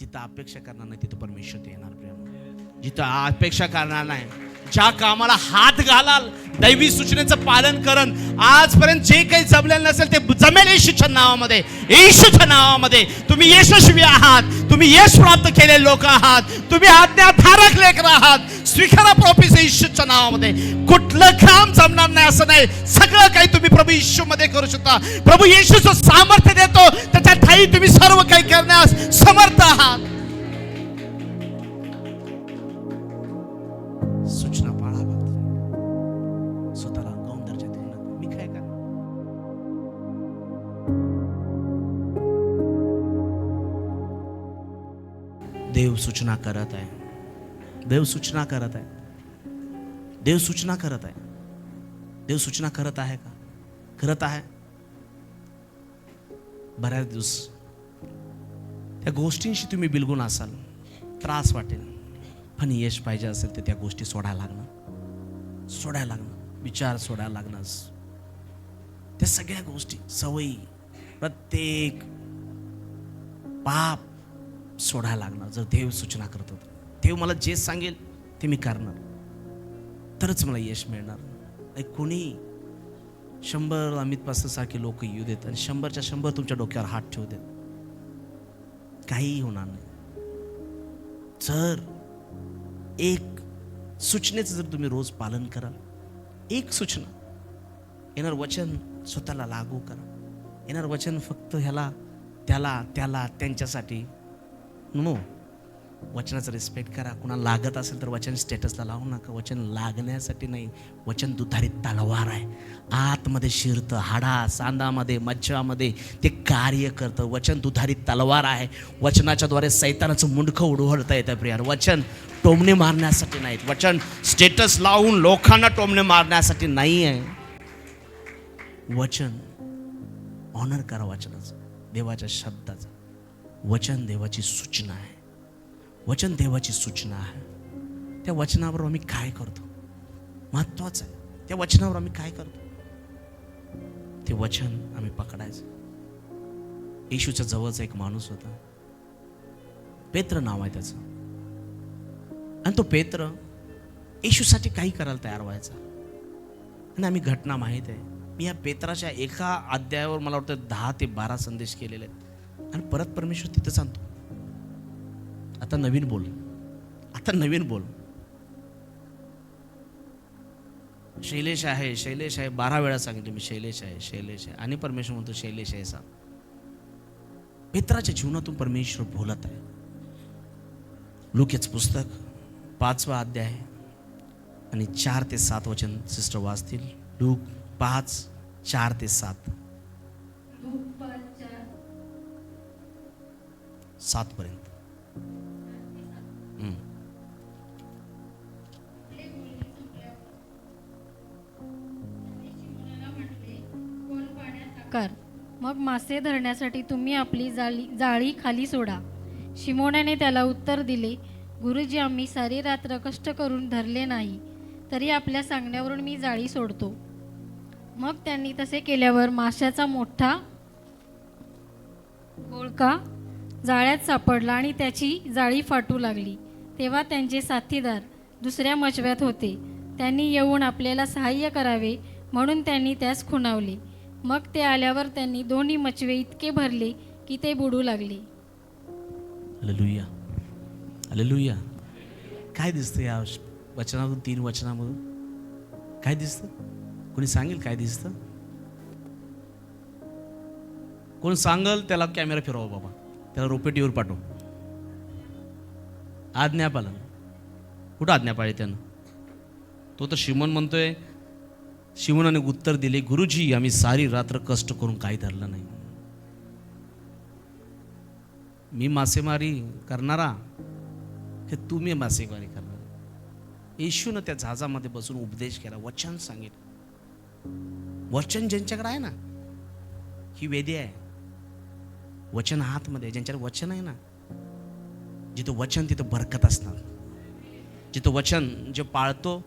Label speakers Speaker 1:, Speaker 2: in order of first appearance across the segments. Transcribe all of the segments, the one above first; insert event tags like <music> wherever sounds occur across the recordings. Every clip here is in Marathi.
Speaker 1: जिथं अपेक्षा करणार नाही तिथं परमेश्वर येणार प्रेम. जिथं अपेक्षा करणार नाही ज्या कामाला हात घालाल दैवी सूचनेचं पालन करन. आजपर्यंत जे काही जमलेलं नसेल ते जमेल येशूच्या नावामध्ये. येशूच्या नावामध्ये. तुम्ही यशस्वी आहात. तुम्ही यश प्राप्त केलेले लोक आहात. तुम्ही आज्ञाधारक लेकर आहात. स्वीकारा प्रॉफिस येशूच्या नावामध्ये. कुठलं काम जमणार नाही असं नाही. सगळं काही तुम्ही प्रभू येशू मध्ये करू शकता. प्रभू येशूचं सामर्थ्य देतो. त्याच्या ठाई तुम्ही सर्व काही करण्यास समर्थ आहात. देव सूचना करत आहे. देव सूचना करत आहे. देव सूचना करत आहे. देव सूचना करत आहे का? करत आहे. बऱ्याच दिवस त्या गोष्टींशी तुम्ही बिलगून असाल त्रास वाटेल. पण यश पाहिजे असेल तर त्या गोष्टी सोडायला लागणार. सोडायला लागणार. विचार सोडायला लागणार. त्या सगळ्या गोष्टी सवयी प्रत्येक पाप सोडायला लागणार जर देव सूचना करत होता. देव मला जे सांगेल ते मी करणार. तरच मला यश मिळणार. नाही कोणी शंभर अमित पाससारखे लोक येऊ देत आणि शंभरच्या शंभर तुमच्या डोक्यावर हात ठेवू देत? काहीही होणार नाही. जर एक सूचनेचं जर तुम्ही रोज पालन कराल एक सूचना येणार वचन स्वतःला लागू करा. येणार वचन फक्त ह्याला त्याला त्याला त्यांच्यासाठी नो वचनाचा रिस्पेक्ट करा. कुणाला लागत असेल तर वचन स्टेटसला लावू नका. वचन लागण्यासाठी नाही. वचन दुधारी तलवार आहे. आतमध्ये शिरतं हाडा सांदामध्ये मज्जामध्ये ते कार्य करतं. वचन दुधारी तलवार आहे. वचनाच्याद्वारे सैतानाचं मुंडखं उडवडता येतं प्रियार. वचन टोमणे मारण्यासाठी नाहीत. वचन स्टेटस लावून लोकांना टोमणे मारण्यासाठी नाही आहे वचन ऑनर करा वचनाचं. देवाच्या शब्दाचं. वचन देवाची सूचना आहे. वचन देवाची सूचना आहे. त्या वचनावर आम्ही काय करतो? महत्वाचं आहे. त्या वचनावर आम्ही काय करतो? ते वचन आम्ही पकडायचं. येशूच्या जवळचा एक माणूस होता. पेत्र नाव आहे त्याचं. आणि तो पेत्र येशूसाठी काही करायला तयार व्हायचा. आणि आम्ही घटना माहीत आहे. मी या पेत्राच्या एका अध्यायावर मला वाटतं दहा ते बारा संदेश केलेले आहेत. आणि परत परमेश्वर तिथं सांगतो. आता नवीन बोल. आता नवीन बोल. शैलेश आहे शैलेश आहे. बारा वेळा सांगितलं मी शैलेश आहे शैलेश आहे. आणि परमेश्वर म्हणतो शैलेश आहे सांग. मित्राच्या जीवनातून परमेश्वर बोलत आहे. लुकेच पुस्तक पाचवा अध्याय आणि चार ते सात वचन सिस्टर वाचतील. लूक पाच चार ते सात. सातपर्यंत.
Speaker 2: कर. मग मासे धरण्यासाठी तुम्ही आपली जाळी जाळी खाली सोडा. शिमोण्याने त्याला उत्तर दिले गुरुजी आम्ही सारी रात्र कष्ट करून धरले नाही तरी आपल्या सांगण्यावरून मी जाळी सोडतो. मग त्यांनी तसे केल्यावर माशाचा मोठा गोळका जाळ्यात सापडला आणि त्याची जाळी फाटू लागली. तेव्हा त्यांचे साथीदार दुसऱ्या मचव्यात होते. त्यांनी येऊन आपल्याला सहाय्य करावे म्हणून त्यांनी त्यास खुणावले. मग ते आल्यावर त्यांनी दोन्ही मचवे इतके भरले की ते बुडू लागले.
Speaker 1: हालेलुया हालेलुया काय दिसतं या वचनातून तीन वचनामधून? काय दिसतं? कोणी सांगेल काय दिसतं? कोण सांगल त्याला कॅमेरा फिरवा बाबा. त्याला रोपेटीवर पाठव. आज्ञापालन कुठं आज्ञा पाळली त्यानं? तो तर शिमन म्हणतोय शिवनाने उत्तर दिले गुरुजी आम्ही सारी रात्र कष्ट करून काही धरलं नाही. मी मासेमारी करणारा हे तुम्ही मासेमारी करणार. येशूनं त्या जहाजामध्ये बसून उपदेश केला वचन सांगितलं. वचन ज्यांच्याकडे आहे ना ही वेदी आहे. वचन आतमध्ये ज्यांच्यावर वचन आहे ना जिथं वचन तिथं बरकत असणार. जिथं वचन जे पाळतो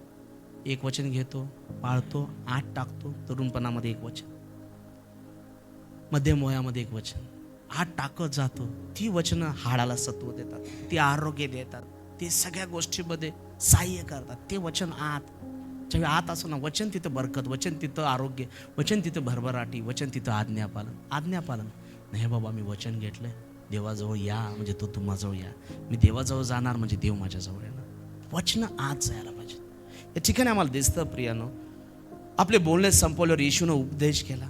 Speaker 1: एक वचन घेतो पाळतो आत टाकतो तरुणपणामध्ये एक वचन. मध्यम वयामध्ये एक वचन. हात टाकत जातो ती वचनं हाडाला सत्व देतात ती आरोग्य देतात ते सगळ्या गोष्टीमध्ये सहाय्य करतात. ते वचन आत. जेव्हा आत असो ना वचन तिथं बरकत वचन तिथं आरोग्य वचन तिथं भरभराटी वचन तिथं आज्ञापालन. आज्ञापालन. नाही बाबा मी वचन घेतलंय. देवाजवळ या म्हणजे तो तुम्हाजवळ या. मी देवाजवळ जाणार म्हणजे देव माझ्याजवळ येणार. वचनं आज जायला पाहिजे. या ठिकाणी आम्हाला दिसतं प्रियानो आपले बोलणे संपवल्यावर येशूनं उपदेश केला.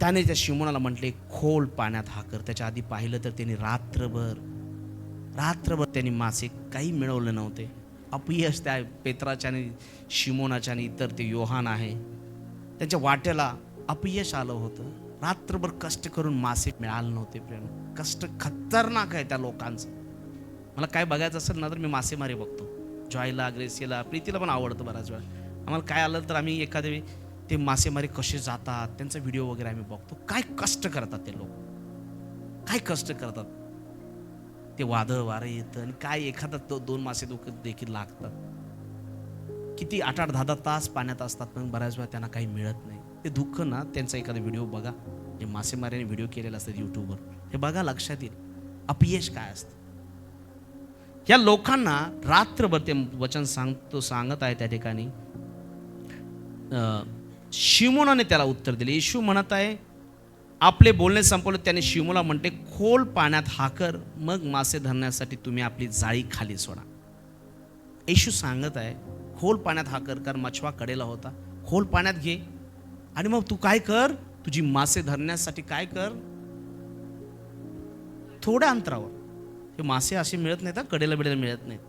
Speaker 1: त्याने त्या शिमोनाला म्हटले खोल पाण्यात हाकर त्याच्या आधी पाहिलं तर त्यांनी रात्रभर रात्रभर त्यांनी मासे काही मिळवले नव्हते. अपयश त्या पेत्राच्या आणि शिमोनाच्या आणि इतर ते योहान आहे. त्यांच्या वाट्याला अपयश आलं होतं. रात्रभर कष्ट करून मासे मिळाले नव्हते प्रेम. कष्ट खतरनाक आहे त्या लोकांचं. मला काय बघायचं असेल ना तर मी मासेमारी बघतो. जॉयला ग्रेसीला प्रीतीला पण आवडतं बऱ्याच वेळा. आम्हाला काय आलं तर आम्ही एखाद्या वेळी ते मासेमारी कसे जातात त्यांचा व्हिडिओ वगैरे आम्ही बघतो. काय कष्ट करतात ते लोक? काय कष्ट करतात? ते वादळ वारं येतं आणि काय एखादा तो दोन मासे दोक देखील लागतात. किती आठ आठ दहा दहा तास पाण्यात असतात पण बऱ्याच वेळा त्यांना काही मिळत नाही. ते दुःख ना त्यांचा एखादा व्हिडिओ बघा. जे मासेमारीने व्हिडिओ केलेले असतात यूट्यूबवर हे बघा लक्षात येईल. अपयश काय असतं? या लोकांना रात्रभर ते वचन सांगतो सांगत आहे त्या ठिकाणी. शिमोनाने त्याला उत्तर दिले. येशू म्हणत आहे आपले बोलणे संपवले त्याने शिमोला म्हणते खोल पाण्यात हाकर मग मासे धरण्यासाठी तुम्ही आपली जाळी खाली सोडा. येशू सांगत आहे खोल पाण्यात हाकर कारण मछवा कडेला होता. खोल पाण्यात घे. आणि मग तू काय कर? तुझी मासे धरण्यासाठी काय कर? थोड्या अंतरावर. हे मासे असे मिळत नाहीत कडेला बिडेला मिळत नाहीत.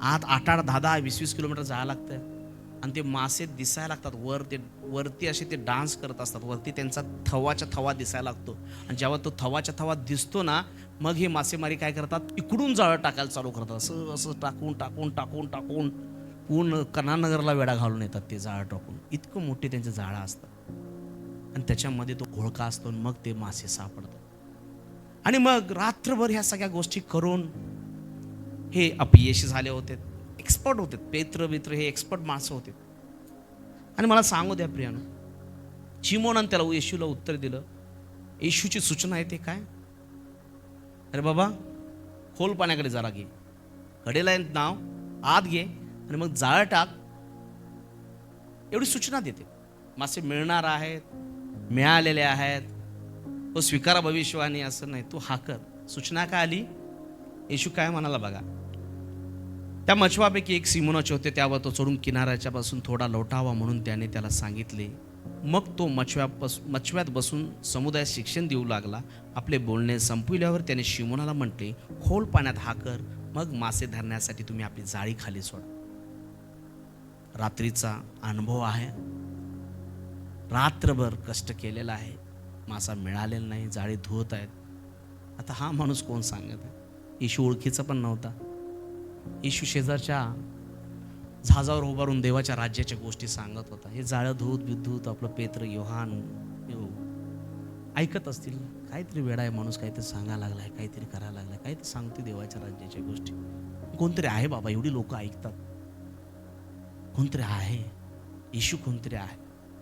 Speaker 1: आत आठ आठ दहा दहा वीस वीस किलोमीटर जायला लागतं आणि ते मासे दिसायला लागतात. वर ते वरती असे ते डान्स करत असतात. वरती त्यांचा थवाच्या थवा दिसायला लागतो. आणि जेव्हा तो थवाच्या थवा दिसतो ना मग हे मासेमारी काय करतात? इकडून जाळं टाकायला चालू करतात. असं असं टाकून टाकून टाकून टाकून. ऊन कनानगरला वेडा घालून येतात ते जाळं टाकून. इतकं मोठे त्यांचे जाळं असतात. आणि त्याच्यामध्ये तो घोळका असतो आणि मग ते मासे सापडतात. आणि मग रात्रभर ह्या सगळ्या गोष्टी करून हे अपयशी झाले होते एक्सपर्ट होते पेत्र बित्र हे एक्सपर्ट माणसं होते. आणि मला सांगू द्या प्रियानो चिमोनानं त्याला येशूला उत्तर दिलं. येशूची सूचना आहे ते काय? अरे बाबा खोल पाण्याकडे जरा घे. कडेला नाव? आत घे. आणि मग जाळं टाक. एवढी सूचना देते. मासे मिळणार आहेत मिळालेले आहेत. तो स्वीकारा भविष्यवाणी असं नाही. तू हाकर सूचना काय आली? येशू काय म्हणाला बघा. त्या मछवापैकी एक सिमोनाचे होते त्यावर तो चढून किनाऱ्याच्या पासून थोडा लोटावा म्हणून त्याने त्याला सांगितले. मग तो मछव्यापास मछव्यात बसून समुदायात शिक्षण देऊ लागला. आपले बोलणे संपविल्यावर त्याने शिमोनाला म्हटले खोल पाण्यात हाकर मग मासे धरण्यासाठी तुम्ही आपली जाळी खाली सोडा. रात्रीचा अनुभव आहे. रात्रभर कष्ट केलेला आहे. मासा मिळालेला नाही जाळी धुवत आहेत. आता हा माणूस कोण सांगत आहे? येशू ओळखीचा पण नव्हता. येशू शेजारच्या झाजावर उभारून देवाच्या राज्याच्या गोष्टी सांगत होता. हे जाळं धूत विद्युत आपलं पेत्र योहान यो. ऐकत असतील काहीतरी वेळा आहे माणूस काहीतरी सांगायला लागलाय काहीतरी करायला लागलाय काहीतरी सांगते देवाच्या राज्याच्या गोष्टी. कोणतरी आहे बाबा एवढी लोक ऐकतात. कोणतरी आहे? येशू कोणतरी आहे?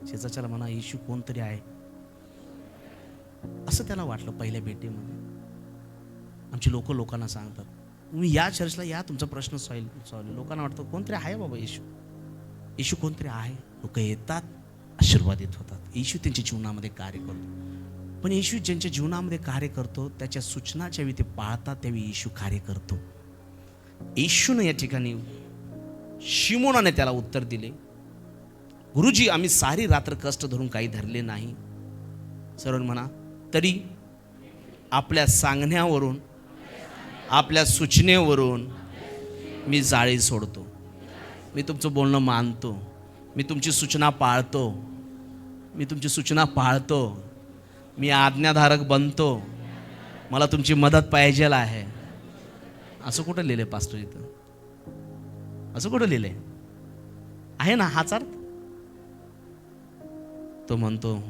Speaker 1: शेजाच्याला म्हणा येशू कोणतरी आहे? असं त्याला वाटलं पहिल्या भेटीमध्ये. आमची लोक लोकांना सांगतात तुम्ही या चर्चला या तुमचा प्रश्न सॉईल सॉल्व. लोकांना वाटतं कोणतरी आहे बाबा येशू? येशू कोणतरी आहे? लोक येतात आशीर्वादित होतात. येशू त्यांच्या जीवनामध्ये कार्य करतो. पण येशू ज्यांच्या जीवनामध्ये कार्य करतो त्याच्या सूचना ज्यावेळी ते पाळतात त्यावेळी येशू कार्य करतो. येशूनं या ठिकाणी शिमोनाने त्याला उत्तर दिले गुरुजी आम्ही सारी रात्र कष्ट धरून काही धरले नाही. सरळ म्हणा तरी आपल्या सांगण्यावरून आपल्या सूचनेवरून मी जाळी सोडतो. मी तुमचं बोलणं मानतो. मी तुमची सूचना पाळतो. मी तुमची सूचना पाळतो. मी आज्ञाधारक बनतो. मला तुमची मदत पाहिजे आहे. असं कुठं लिहिले पास्टर इथं? असं कुठं लिहिलंय? आहे ना हाच अर्थ? तो म्हणतो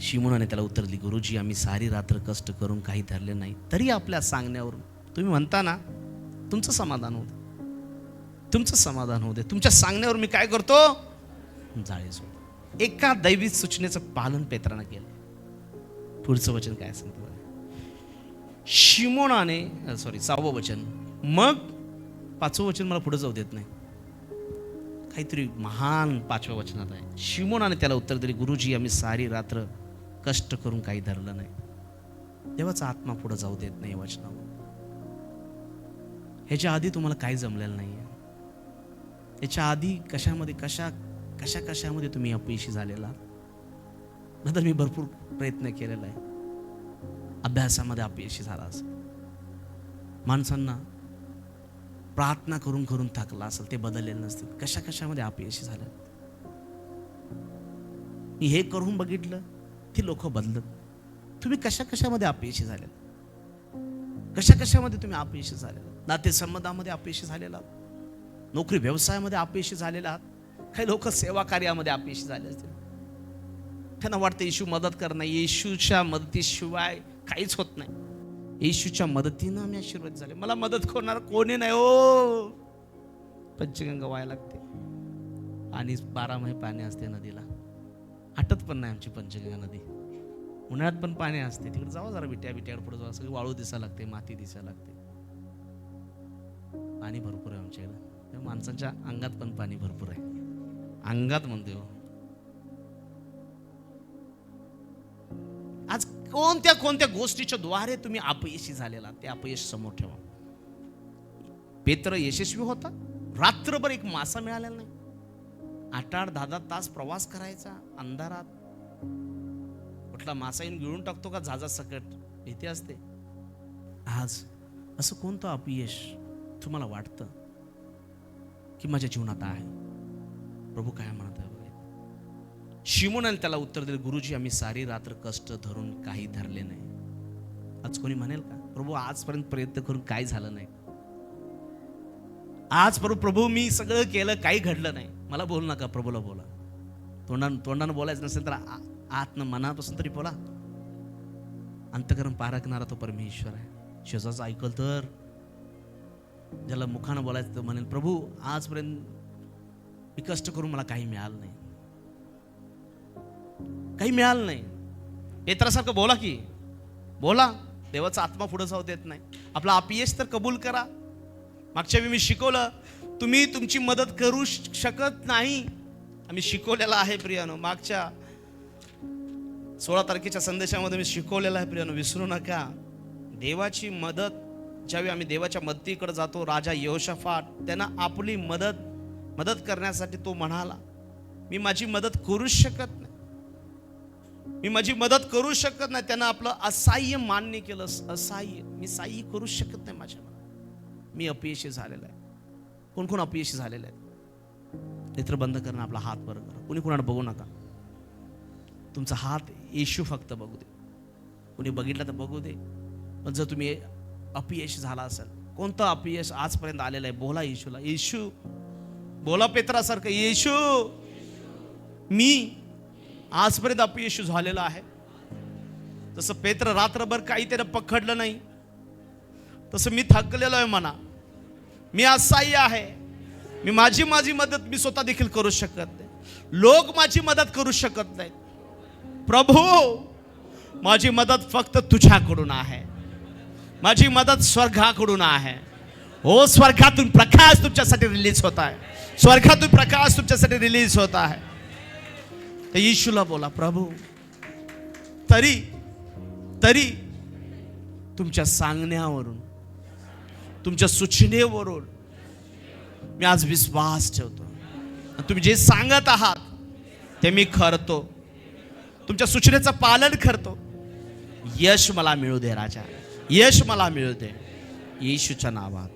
Speaker 1: शिमोनाने त्याला उत्तर दिली गुरुजी आम्ही सारी रात्र कष्ट करून काही धरले नाही. तरी आपल्या सांगण्यावरून. तुम्ही म्हणता ना तुमचं समाधान होऊ दे. तुमचं समाधान होऊ दे. तुमच्या सांगण्यावर मी काय करतो? जाळे सोड एका दैवी सूचनेचं पालन पेत्रानं केलं पुढचं वचन काय सांगतो शिमोनाने सॉरी सहावं वचन मग पाचवं वचन मला पुढे जाऊ देत नाही. काहीतरी महान पाचव्या वचनात आहे. शिमोनाने त्याला उत्तर दिले गुरुजी आम्ही सारी रात्र कष्ट करून काही धरलं नाही. देवाचा आत्मा पुढे जाऊ देत नाही वचनावर. ह्याच्या आधी तुम्हाला काही जमलेलं नाही आहे याच्या आधी कशामध्ये कशा कशा कशामध्ये तुम्ही अपयशी झालेला? नंतर मी भरपूर प्रयत्न केलेला आहे. अभ्यासामध्ये अपयशी झाला असं माणसांना प्रार्थना करून करून थकला असेल ते बदललेलं नसतील. कशा कशामध्ये अपयशी झालं? मी हे करून बघितलं ती लोक बदलत. तुम्ही कशा कशामध्ये अपयशी झाले कशा कशामध्ये तुम्ही अपयशी झालेला नातेसंबंधामध्ये अपयशी झालेला नोकरी व्यवसायामध्ये अपयशी झालेला आहात? काही लोक सेवा कार्यामध्ये अपयशी झाले असतील. त्यांना वाटतं येशू मदत करणं येशूच्या मदतीशिवाय काहीच होत नाही. येशूच्या मदतीनं आम्ही आशीर्वाद झाले. मला मदत करणार कोणी नाही हो. पंचगंगा व्हायला लागते. आणि बारा महिने पाणी असते नदीला. आटत पण नाही आमची पंचगंगा नदी. उन्हाळ्यात पण पाणी असते. तिकडे जावं जरा बिट्या बिट्याकडे पुढे जावं. सगळी वाळू दिसायला लागते माती दिसायला लागते. पाणी भरपूर आहे आमच्या इकडं अंगात पण पाणी भरपूर आहे. अंगात म्हणते हो. कोणत्या कोणत्या गोष्टीच्या द्वारे तुम्ही अपयशी झालेला ते अपयश समोर ठेवा. पेत्र यशस्वी होता रात्रभर एक मासा मिळालेला नाही. आठ आठ दहा दहा तास प्रवास करायचा अंधारात. कुठला मासा येऊन गिळून टाकतो का? झाजा सकट. येते असते. आज असं कोणतं अपयश तुम्हाला वाटतं? की माझ्या जीवनात आहे? प्रभू काय म्हणत आहे शिमोनाने त्याला उत्तर दिले गुरुजी आम्ही सारी रात्र कष्ट धरून काही धरले नाही. आज कोणी म्हणेल का? प्रभू आजपर्यंत प्रयत्न करून काय झालं नाही? आज प्रभू प्रभू मी सगळं केलं काही घडलं नाही. मला बोल नका प्रभूला बोला. तोंडानं तोंडानं बोलायचं नसेल तर आतनं मनापासून तरी बोला. अंतकरण पारखणारा तो परमेश्वर आहे. शेजाचं ऐकल तर ज्याला मुखानं बोलायचं तो म्हणेल प्रभू आजपर्यंत मी कष्ट करून मला काही मिळालं नाही. काही मिळालं नाही. पेत्रासारखं बोला की. बोला. देवाचा आत्मा पुढे जाऊ देत नाही. आपला अपयश तर कबूल करा. मागच्या वेळी मी शिकवलं तुम्ही तुमची मदत करू शकत नाही. आम्ही शिकवलेलं आहे प्रियानो. मागच्या सोळा तारखेच्या संदेशामध्ये मी शिकवलेलं आहे प्रियानो. विसरू नका. देवाची मदत ज्यावेळी आम्ही देवाच्या मदतीकडे जातो राजा यहोशाफाट त्यांना आपली मदत मदत करण्यासाठी तो म्हणाला मी माझी मदत करूच शकत नाही. मी माझी मदत करू शकत नाही. त्यानं आपलं असाह्य मान्य केलं. असाह्य मी साह्य करू शकत नाही माझ्या मी अपयशी झालेला आहे. कोण कोण अपयशी झालेलं आहे नेत्र बंद करणं आपला हात बरं करा. कोणी कोणाला बघू नका. तुमचा हात येशू फक्त बघू दे. कोणी बघितलं तर बघू दे. पण जर तुम्ही अपयश झाला असेल कोणतं अपयश आजपर्यंत आलेलं आहे? बोला येशूला. येशू. बोला पेत्रासारखं येशू. मी आजपर्यंत अपयश झालेला आहे. तसं पेत्र रात्रभर काही त्यानं पकडलं नाही तसं मी थकलेलो आहे म्हणा मी असहाय्य आहे. मी माझी माझी मदत मी स्वतः देखील करू शकत नाही. लोक माझी मदत करू शकत नाहीत. प्रभू माझी मदत फक्त तुझ्याकडून आहे. माझी मदत स्वर्गाकडून आहे. हो स्वर्गातून प्रकाश तुमच्यासाठी रिलीज होत आहे. स्वर्गातून प्रकाश तुमच्यासाठी रिलीज होत आहे. येशूला बोला प्रभू तरी तरी तुमच्या सांगण्यावरून तुमच्या सूचनेवरून मी आज विश्वास ठेवतो. तुम्ही जे सांगत आहात ते मी करतो. तुमच्या सूचनेचं पालन करतो. यश मला मिळू दे राजा. यश मला मिळू दे. येशूच्या नावात.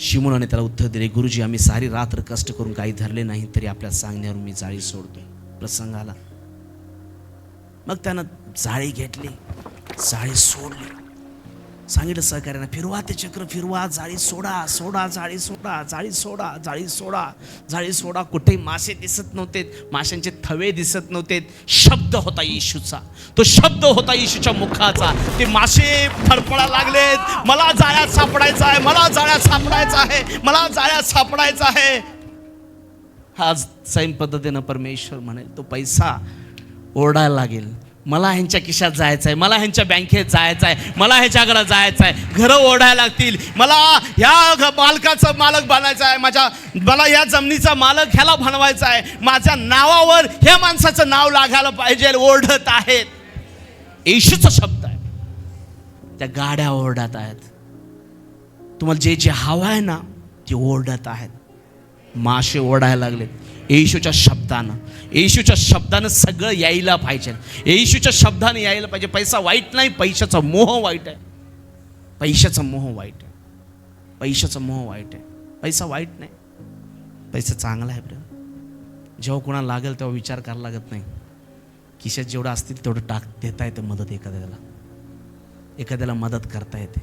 Speaker 1: शिमोनाने त्याला उत्तर दिले गुरुजी आम्ही सारी रात्र कष्ट करून काही धरले नाही तरी आपल्या सांगण्यावर मी जाळी सोडतो. प्रसंगाला मग त्यानं जाळी घेतली जाळी सोडली. सांगितलं सहकार्यानं फिरवा ते चक्र फिरवा जाळी सोडा सोडा जाळी सोडा जाळी सोडा जाळी सोडा जाळी सोडा. कुठेही मासे दिसत नव्हते माशांचे थवे दिसत नव्हते. शब्द होता येशूचा. तो शब्द होता येशूच्या मुखाचा. ते मासे फडफडा लागलेत. मला जाळ्यात सापडायचा आहे मला जाळ्यात सापडायचा आहे मला जाळ्यात सापडायचा आहे. आज सेम पद्धतीनं परमेश्वर म्हणेल तो पैसा ओरडायला लागेल. मला ह्यांच्या खिशात जायचं आहे मला ह्यांच्या बँकेत जायचं आहे मला ह्याच्याकडे जायचं आहे घरं ओढायला लागतील. मला ह्या घ- मालकाचं मालक बनायचं आहे माझ्या मला या जमिनीचा मालक ह्याला बनवायचा आहे माझ्या नावावर ह्या माणसाचं नाव लागायला पाहिजे ओढत आहेत. येशूचा शब्द आहे. त्या गाड्या ओरडत आहेत. तुम्हाला जे जे हवं आहे ना ते ओरडत आहेत. मासे ओढायला लागलेत. येशूच्या शब्दानं. येशूच्या शब्दानं सगळं यायला पाहिजे. येशूच्या शब्दानं यायला पाहिजे. पैसा वाईट नाही पैशाचा मोह वाईट आहे. पैशाचा मोह वाईट आहे. पैशाचा मोह वाईट आहे. पैसा वाईट नाही. पैसा चांगला आहे बरं. जेव्हा कोणाला लागेल तेव्हा विचार करायला लागत नाही. खिशात जेवढं असतील तेवढं टाक देता येते मदत एखाद्याला. एखाद्याला मदत करता येते.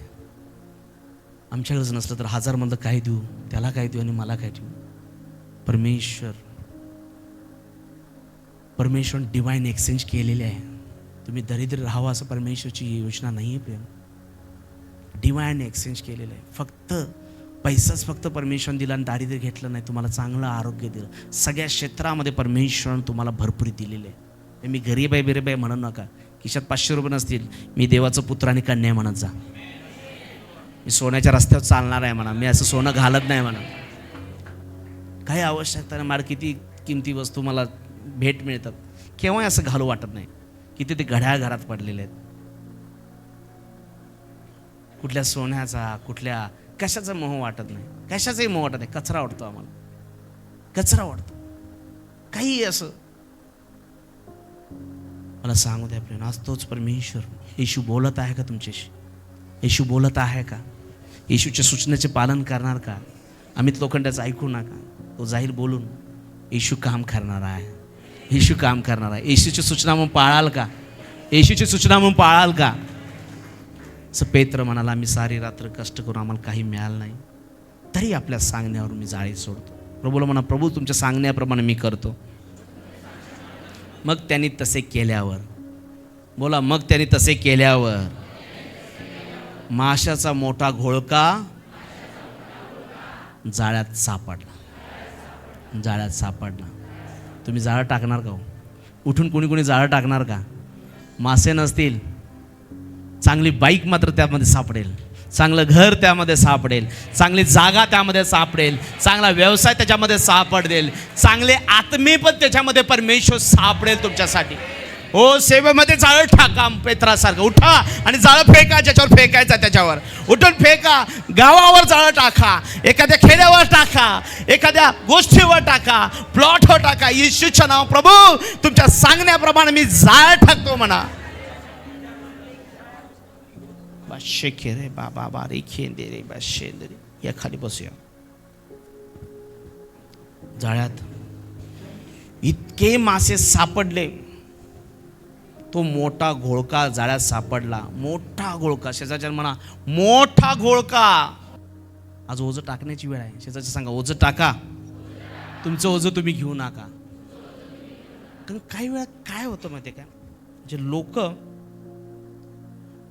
Speaker 1: आमच्याकडेच नसलं तर हजारमधलं काय देऊ त्याला काय देऊ आणि मला काय देऊ. परमेश्वर परमेश्वर डिवाईन एक्सचेंज केलेले आहे. तुम्ही दरिद्र राहावं असं परमेश्वरची योजना नाही आहे प्रेम. डिवाईन एक्सचेंज केलेलं आहे. फक्त पैसाच फक्त परमेश्वर दिला आणि दारिद्र्य घेतलं नाही तुम्हाला चांगलं आरोग्य दिलं. सगळ्या क्षेत्रामध्ये परमेश्वरन तुम्हाला भरपूर दिलेलं आहे. हे मी गरीब आहे बिरीब आहे म्हणू नका. खिशात पाचशे रुपये नसतील मी देवाचं पुत्र आणि कन्या म्हणत जा. मी सोन्याच्या रस्त्यावर चालणार आहे म्हणा. मी असं सोनं घालत नाही म्हणा. काही आवश्यकता नाही. मला किती किमती वस्तू मला भेट मिळतात. केव्हाही असं घालू वाटत नाही किती ते घड्याळ घरात पडलेले आहेत. कुठल्या सोन्याचा कुठल्या कशाचा मोह वाटत नाही. कशाचाही मोह वाटत नाही. कचरा वाटतो आम्हाला. कचरा वाटतो. काही असं. मला सांगू द्या प्रेम आज तोच परमेश्वर येशू बोलत आहे का तुमच्याशी? येशू बोलत आहे का? येशूच्या सूचनेचे पालन करणार का? अमित लोखंडाचं ऐकू नका. तो जाहीर बोलून येशू काम करणार आहे. येशू काम करणार आहे. येशूची सूचना मग पाळाल का? येशूची सूचना मग पाळाल का? असं पेत्र म्हणाला आम्ही सारी रात्र कष्ट करून आम्हाला काही मिळालं नाही. तरी आपल्या सांगण्यावर मी जाळी सोडतो. प्रभूला म्हणा प्रभू तुमच्या सांगण्याप्रमाणे मी करतो. मग त्यांनी तसे केल्यावर बोला मग त्यांनी तसे केल्यावर माशाचा मोठा घोळका जाळ्यात सापडला. जाळ्यात सापडला. तुम्ही जाळं टाकणार का हो? उठून कोणी कोणी जाळं टाकणार का? मासे नसतील. चांगली बाईक मात्र त्यामध्ये सापडेल. चांगलं घर त्यामध्ये सापडेल. चांगली जागा त्यामध्ये सापडेल. चांगला व्यवसाय त्याच्यामध्ये सापडेल. चांगले आत्मे पण त्याच्यामध्ये परमेश्वर सापडेल तुमच्यासाठी. हो सेवेमध्ये जाळं टाका पेत्रासारखं उठा आणि जाळं फेका ज्याच्यावर फेकायचं त्याच्यावर. उठून फेका गावावर जाळं टाका एखाद्या खेड्यावर टाका एखाद्या गोष्टीवर टाका प्लॉटवर टाका. येशूच्या नाव प्रभू तुमच्या सांगण्याप्रमाणे मी जाळ टाकतो म्हणा. बा शेके रे बाबा बा खेंदे रे बा शेंदे रे. या खाली बसूया. जाळ्यात. इतके मासे सापडले. तो मोठा घोळका जाळ्यात सापडला. मोठा घोळका. शेजाच्या म्हणा मोठा घोळका. आज ओझं टाकण्याची वेळ आहे. शेजाच्या सांगा ओझं टाका. तुमचं ओझं तुम्ही घेऊ नका. कारण काही वेळा काय होतं माहिती आहे का? जे लोक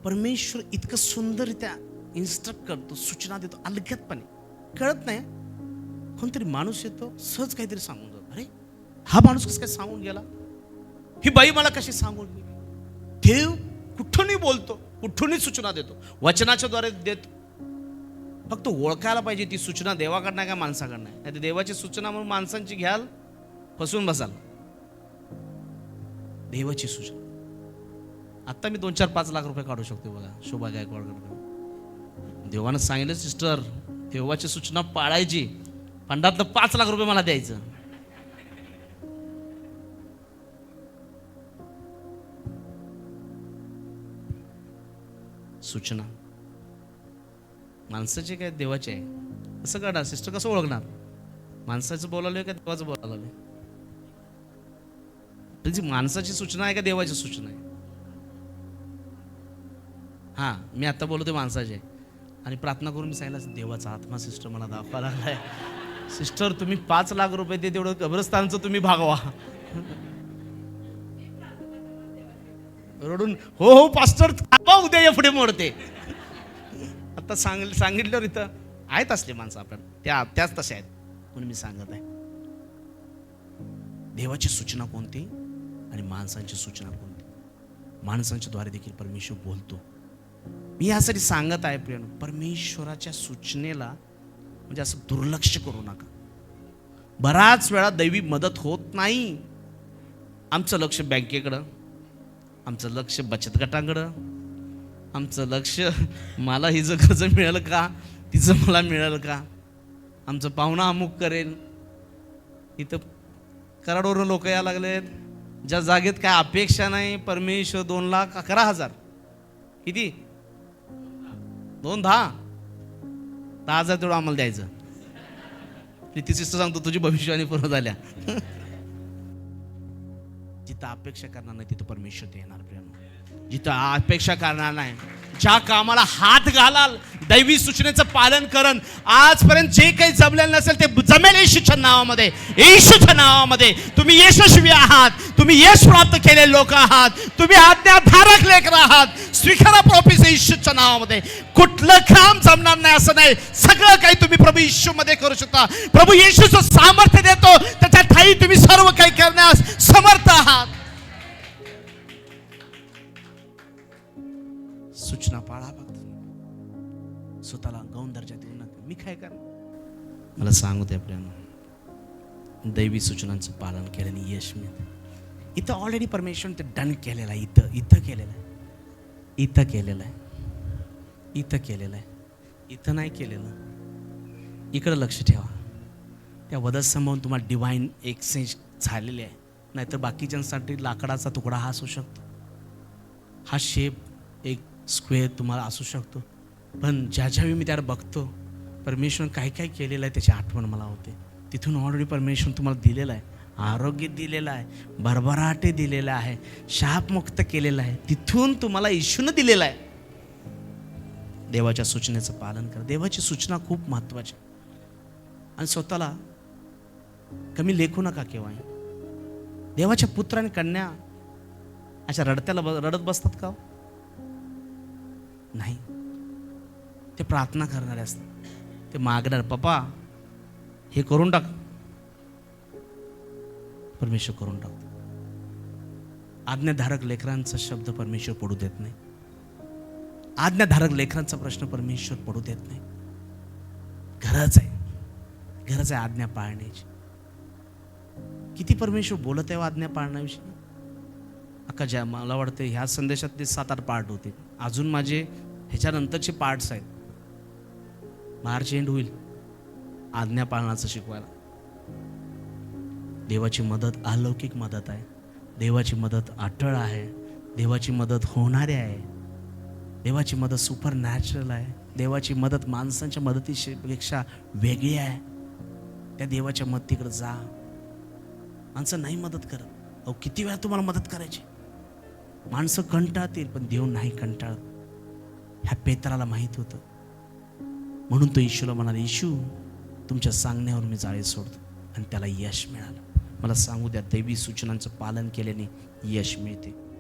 Speaker 1: परमेश्वर इतकं सुंदररित्या इन्स्ट्रक्ट करतो सूचना देतो अलग्यातपणे कळत नाही. कोणतरी माणूस येतो सहज काहीतरी सांगून जातो. अरे हा माणूस कसं काय सांगून गेला? ही बाई मला कशी सांगून गेली देव कुठूनही बोलतो कुठूनही सूचना देतो. वचनाच्या द्वारे देतो. फक्त ओळखायला पाहिजे ती सूचना देवाकडनं काय का माणसाकडनं आहे नाही? तर देवाची सूचना म्हणून माणसांची घ्याल फसून बसाल. देवाची सूचना. आत्ता मी दोन चार पाच लाख रुपये काढू शकतो बघा शोभा गायकवाडकडे देवानं सांगितलं सिस्टर देवाची सूचना पाळायची. फंडातलं पाच लाख रुपये मला द्यायचं. सूचना. माणसाचे काय देवाचे आहे असं करणार सिस्टर कसं ओळखणार? माणसाचं बोलावलं का देवाचं बोलावलं त्याची माणसाची सूचना आहे का देवाची सूचना आहे? हां मी आता आहे माणसाचे. आणि प्रार्थना करून मी सांगितलं देवाचा आत्मा सिस्टर मला दाखवा लागलाय. सिस्टर तुम्ही पाच लाख रुपये दे तेवढं कब्रस्तानचं तुम्ही भागवा. रडून हो हो पास्टर पाहू उद्या या पुढे मोडते. आता सांग सांगितल्यावर इथं आहेत असले माणसं आपण. त्या त्याच तसे आहेत. म्हणून मी सांगत आहे देवाची सूचना कोणती आणि माणसांची सूचना कोणती? माणसांच्या द्वारे देखील परमेश्वर बोलतो. मी यासाठी सांगत आहे प्रिय परमेश्वराच्या सूचनेला म्हणजे असं दुर्लक्ष करू नका. बराच वेळा दैवी मदत होत नाही. आमचं लक्ष बँकेकडं आमचं लक्ष बचत गटाकडं आमचं लक्ष मला हिचं कर्ज मिळेल का? तिचं मला मिळेल का? आमचं पाहुणा अमुक करेल. इथं कराडवरून लोक यायला लागलेत. ज्या जागेत काय अपेक्षा नाही परमेश्वर दोन लाख अकरा हजार. किती? दोन दहा? दहा हजार तेवढं आम्हाला द्यायचं. प्रीती सिस्टर सांगतो तुझी भविष्यवाणी पूर्ण झाल्या. <laughs> जिथं अपेक्षा करणार नाही तिथं परमेश्वर ते येणार प्रेम जिथं अपेक्षा करणार नाही. ज्या कामाला हात घालाल दैवी सूचनेचं पालन करन आजपर्यंत जे काही जमलेलं नसेल ते जमेल येशूच्या नावामध्ये. येशूच्या नावामध्ये. तुम्ही यशस्वी आहात. तुम्ही यश प्राप्त केलेले लोक आहात. तुम्ही आज्ञाधारक लेकर आहात. स्वीकारा प्रॉफिस येशूच्या नावामध्ये. कुठलं काम जमणार नाही असं नाही. सगळं काही तुम्ही प्रभू येशू मध्ये करू शकता. प्रभू येशूचं सामर्थ्य देतो. त्याच्या ठाई तुम्ही सर्व काही करण्यास समर्थ आहात. सूचना पाळा फक्त. स्वतःला गौण दर्जा देऊ नका. मी काय करणार? मला सांगू द्या प्रेम दैवी सूचनांचं पालन केल्याने यश मिळते. इथं ऑलरेडी परमेश्वर ते डन केलेलं आहे. इथं इथं केलेलं आहे. इथं केलेलं आहे. इथं केलेलं आहे. इथं नाही केलेलं. इकडं लक्ष ठेवा. त्या वधस्तंभावून तुम्हाला डिवाईन एक्सचेंज झालेले आहे. नाहीतर बाकीच्यांसाठी लाकडाचा तुकडा हा असू शकतो. हा शेप एक स्क्वेअर तुम्हाला असू शकतो. पण ज्या ज्यावेळी मी त्याला बघतो परमेश्वर काय काय केलेलं आहे त्याची आठवण मला होते. तिथून ऑलरेडी परमेश्वर तुम्हाला दिलेलं आहे. आरोग्य दिलेलं आहे भरभराटे दिलेलं आहे शापमुक्त केलेलं आहे. तिथून तुम्हाला इशूनं दिलेलं आहे. देवाच्या सूचनेचं पालन करा. देवाची सूचना खूप महत्त्वाची आणि स्वतःला कमी लेखू नका केव्हाही. देवाच्या पुत्र आणि कन्या अशा रडत्याला ब- रडत बसतात का हो? नाही. ते प्रार्थना करणारे असतात. ते मागणार पप्पा हे करून टाक. परमेश्वर करून टाकतो. आज्ञाधारक लेकरांचा शब्द परमेश्वर पडू देत नाही. आज्ञाधारक लेकरांचा प्रश्न परमेश्वर पडू देत नाही. गरज आहे. गरज आहे आज्ञा पाळण्याची. किती परमेश्वर बोलत आहे हो आज्ञा पाळण्याविषयी? अक्का ज्या मला वाटतं ह्या संदेशातले सात आठ पार्ट होते. अजून माझे ह्याच्यानंतरचे पार्ट्स आहेत. मार्च एंड होईल. आज्ञा पाळण्याचं शिकवायला. देवाची मदत अलौकिक मदत आहे. देवाची मदत अटळ आहे. देवाची मदत होणारी आहे. देवाची मदत सुपर नॅचरल आहे. देवाची मदत माणसांच्या मदतीपेक्षा वेगळी आहे. त्या देवाच्या मदतीकडे जा. माणसं नाही मदत करत. अहो किती वेळा तुम्हाला मदत करायची? माणसं कंटाळतील पण देव नाही कंटाळत. ह्या पेत्राला माहीत होतं. म्हणून तो येशूला म्हणाला येशू तुमच्या सांगण्यावर मी जाळे सोडतो आणि त्याला यश मिळालं. मला सांगू द्या दैवी सूचनांचं पालन केल्याने यश मिळते.